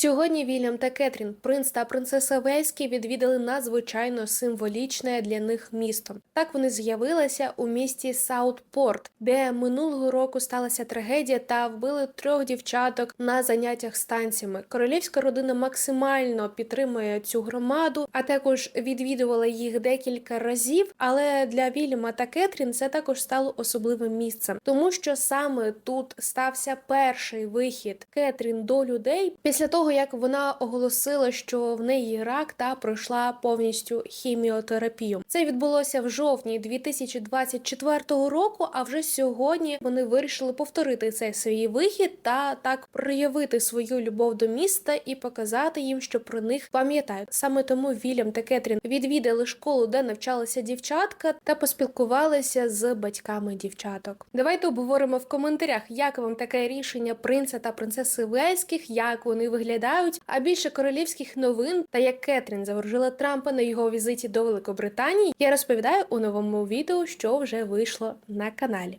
Сьогодні Вільям та Кетрін, принц та принцеса Вельські, відвідали надзвичайно символічне для них місто. Так вони з'явилися у місті Саутпорт, де минулого року сталася трагедія та вбили трьох дівчаток на заняттях з танцями. Королівська родина максимально підтримує цю громаду, а також відвідувала їх декілька разів. Але для Вільяма та Кетрін це також стало особливим місцем, тому що саме тут стався перший вихід Кетрін до людей після того, як вона оголосила, що в неї рак та пройшла повністю хіміотерапію. Це відбулося в жовтні 2024 року. А вже сьогодні вони вирішили повторити цей свій вихід та так проявити свою любов до міста і показати їм, що про них пам'ятають. Саме тому Вільям та Кетрін відвідали школу, де навчалася дівчатка, та поспілкувалися з батьками дівчаток. Давайте обговоримо в коментарях, як вам таке рішення принца та принцеси Вельських, як вони виглядають, а більше королівських новин та як Кетрін заворожила Трампа на його візиті до Великобританії. Я розповідаю у новому відео, що вже вийшло на каналі.